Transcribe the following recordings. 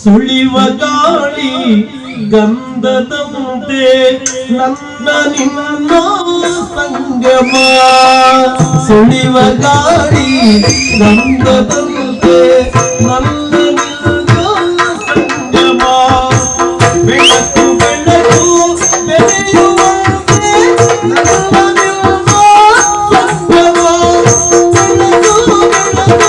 ಸುಳಿವ ಗಾಳಿ ಗಂಧದಂತೆ ನನ್ನ ನಿನ್ನ ಸಂಗಮ ಸುಳಿವ ಗಾಳಿ ಗಂಧದಂತೆ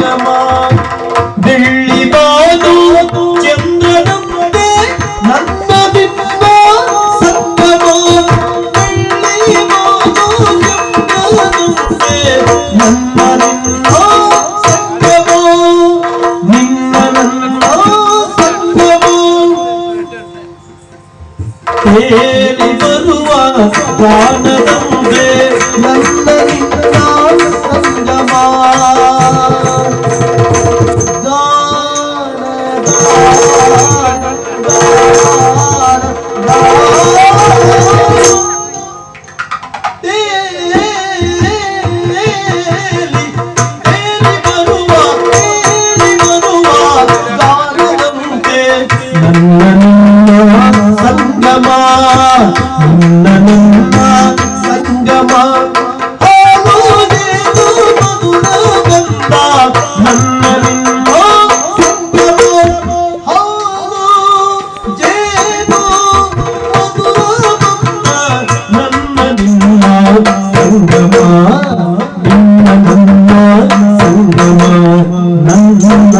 రాజమా ಬೆಳ್ಳಿ ಬಾಲು ಚಂದ್ರನಂತೆ ನನ್ನ ಬಿಂಬ ಸತ್ತಮೋ ಬೆಳ್ಳಿ ಬಾಲು ಚಂದ್ರನಂತೆ ನನ್ನ ನಿನ್ನ ಸತ್ತಮೋ ನಿನ್ನ ನನ್ನ ಸತ್ತಮೋ ಹೇಳಿ ಬರುವ ದಾನದ సంగమా సంగమా ಸಂಗಮ ಸಂಗಮ ನನ್ನ